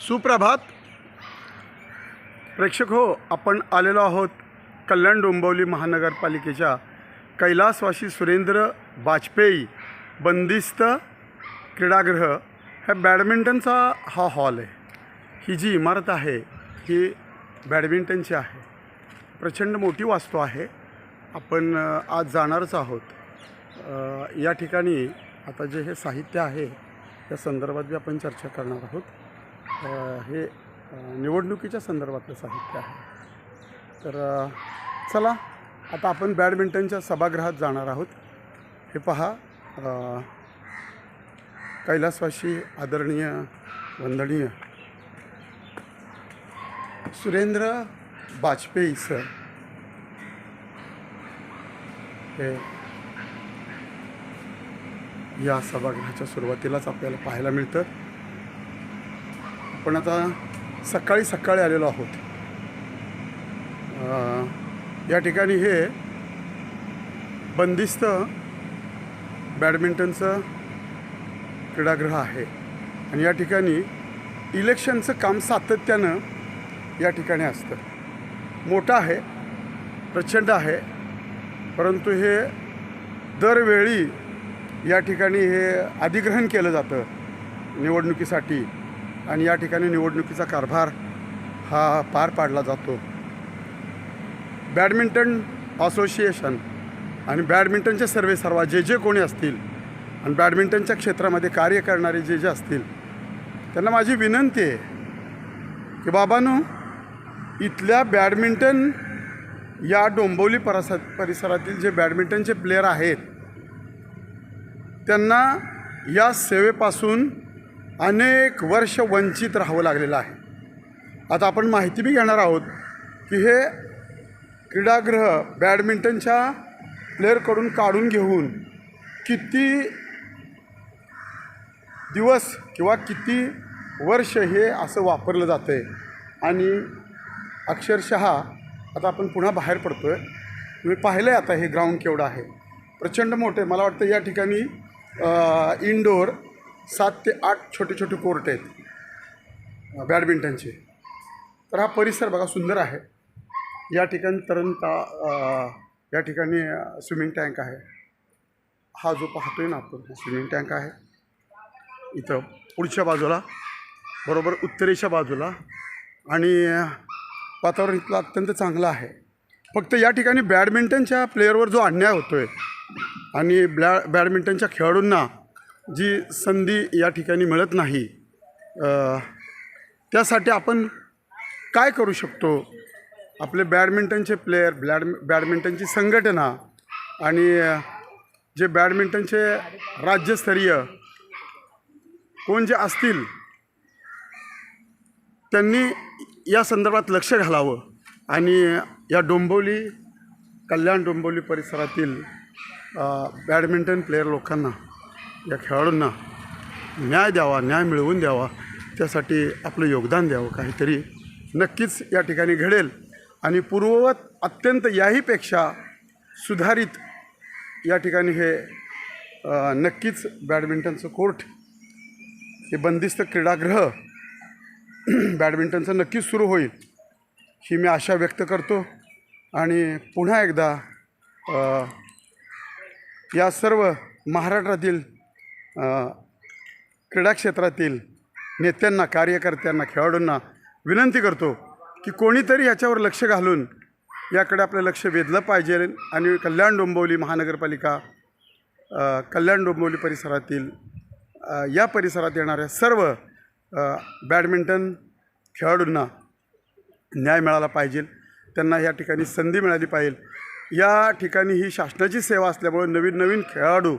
सुप्रभात. प्रेक्षक हो आपण आलेलो आहोत कल्याण डोंबिवली महानगरपालिकेच्या कैलासवासी सुरेंद्र वाजपेयी बंदिस्त क्रीडागृह. ह्या बॅडमिंटनचा हा हॉल आहे. ही जी इमारत आहे ही बॅडमिंटनची आहे. प्रचंड मोठी वास्तू आहे. आपण आज जाणारच आहोत. या ठिकाणी आता जे हे साहित्य आहे या संदर्भात बी आपण चर्चा करणार आहोत. हे निवडणुकीच्या संदर्भातलं साहित्य आहे. तर चला आता आपण बॅडमिंटनच्या सभागृहात जाणार आहोत. हे पहा कैलासवाशी आदरणीय वंदनीय सुरेंद्र वाजपेयी सर. हे या सभागृहाच्या सुरुवातीलाच आपल्याला पाहायला मिळतं. आपण आता सकाळी सकाळी आलेलो आहोत. या ठिकाणी हे बंदिस्त बॅडमिंटनचं क्रीडागृह आहे. आणि या ठिकाणी इलेक्शनचं काम सातत्यानं या ठिकाणी असतं. मोठं आहे प्रचंड आहे परंतु हे दरवेळी या ठिकाणी हे अधिग्रहण केलं जातं निवडणुकीसाठी. आणि या ठिकाणी निवडणुकीचा कारभार हा पार पाडला जातो. बॅडमिंटन असोसिएशन आणि बॅडमिंटनचे सर्वे सर्वा जे जे कोणी असतील आणि बॅडमिंटनच्या क्षेत्रामध्ये कार्य करणारे जे जे असतील त्यांना माझी विनंती आहे की बाबांनो इथल्या बॅडमिंटन या डोंबोली परिस परिसरातील जे बॅडमिंटनचे प्लेयर आहेत त्यांना या सेवेपासून अनेक वर्ष वंचित राहावं लागलेलं आहे. आता आपण माहिती बी घेणार आहोत की हे क्रीडागृह बॅडमिंटनच्या प्लेअरकडून काढून घेऊन किती दिवस किंवा किती वर्ष हे असं वापरलं जातं आहे आणि अक्षरशः आता आपण पुन्हा बाहेर पडतो आहे तुम्ही पाहिलं आहे आता हे ग्राउंड केवढं आहे. प्रचंड मोठं आहे. मला वाटतं या ठिकाणी इनडोअर सात ते आठ छोटे छोटे कोर्ट आहेत बॅडमिंटनचे. तर हा परिसर बघा सुंदर आहे. या ठिकाणी तरणता या ठिकाणी स्विमिंग टँक आहे. हा जो पाहतो आहे ना आपण स्विमिंग टँक आहे. इथं पुढच्या बाजूला बरोबर उत्तरेच्या बाजूला आणि वातावरण इथलं अत्यंत चांगलं आहे. फक्त या ठिकाणी बॅडमिंटनच्या प्लेअरवर जो अन्याय होतो आहे आणि ब्लॅ बॅडमिंटनच्या खेळाडूंना जी संधी या ठिकाणी मिळत नाही त्यासाठी आपण काय करू शकतो? आपले बॅडमिंटनचे प्लेयर ब्लॅड बॅडमिंटनची संघटना आणि जे बॅडमिंटनचे राज्यस्तरीय कोण जे असतील त्यांनी या संदर्भात लक्ष घालावं आणि या डोंबिवली कल्याण डोंबिवली परिसरातील बॅडमिंटन प्लेयर लोकांना या खेळाडूंना न्याय द्यावा न्याय मिळवून द्यावा त्यासाठी आपलं योगदान द्यावं काहीतरी नक्कीच या ठिकाणी घडेल. आणि पूर्ववत अत्यंत याहीपेक्षा सुधारित या ठिकाणी हे नक्कीच बॅडमिंटनचं कोर्ट हे बंदिस्त क्रीडागृह बॅडमिंटनचं नक्कीच सुरू होईल ही मी आशा व्यक्त करतो. आणि पुन्हा एकदा या सर्व महाराष्ट्रातील क्रीडा क्षेत्रातील नेत्यांना कार्यकर्त्यांना खेळाडूंना विनंती करतो की कोणीतरी याच्यावर लक्ष घालून याकडे आपलं लक्ष वेधलं पाहिजे आणि कल्याण डोंबिवली महानगरपालिका कल्याण डोंबिवली परिसरातील या परिसरात येणाऱ्या सर्व बॅडमिंटन खेळाडूंना न्याय मिळाला पाहिजे. त्यांना या ठिकाणी संधी मिळाली पाहिजे. या ठिकाणी ही शासनाची सेवा असल्यामुळे नवीन नवीन खेळाडू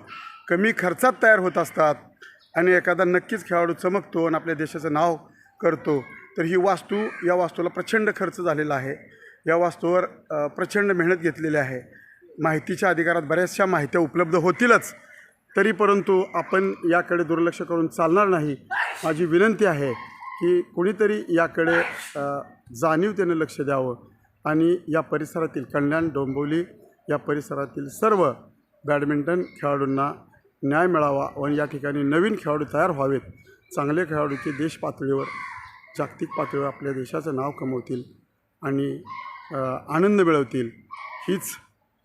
कमी खर्चात तयार होत असतात आणि एखादा नक्कीच खेळाडू चमकतो आणि आपल्या देशाचं नाव करतो तर ही वास्तू या वास्तूला प्रचंड खर्च झालेला आहे. या वास्तूवर प्रचंड मेहनत घेतलेली आहे. माहितीच्या अधिकारात बऱ्याचशा माहित्या उपलब्ध होतीलच तरी परंतु आपण याकडे दुर्लक्ष करून चालणार नाही. माझी विनंती आहे की कोणीतरी याकडे जाणीवतेनं लक्ष द्यावं आणि या परिसरातील कल्याण डोंबिवली या परिसरातील सर्व बॅडमिंटन खेळाडूंना न्याय मिळावा आणि या ठिकाणी नवीन खेळाडू तयार व्हावेत. चांगले खेळाडू की देश पातळीवर जागतिक पातळीवर आपल्या देशाचं नाव कमवतील आणि आनंद मिळवतील हीच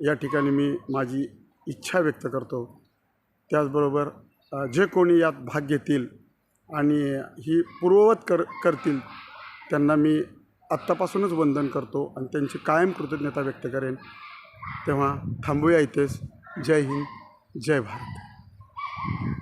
या ठिकाणी मी माझी इच्छा व्यक्त करतो. त्याचबरोबर जे कोणी यात भाग घेतील आणि ही पूर्ववत कर करतील त्यांना मी आत्तापासूनच वंदन करतो आणि त्यांची कायम कृतज्ञता व्यक्त करेन. तेव्हा थांबूया इथेच. जय हिंद जय भारत. Yeah.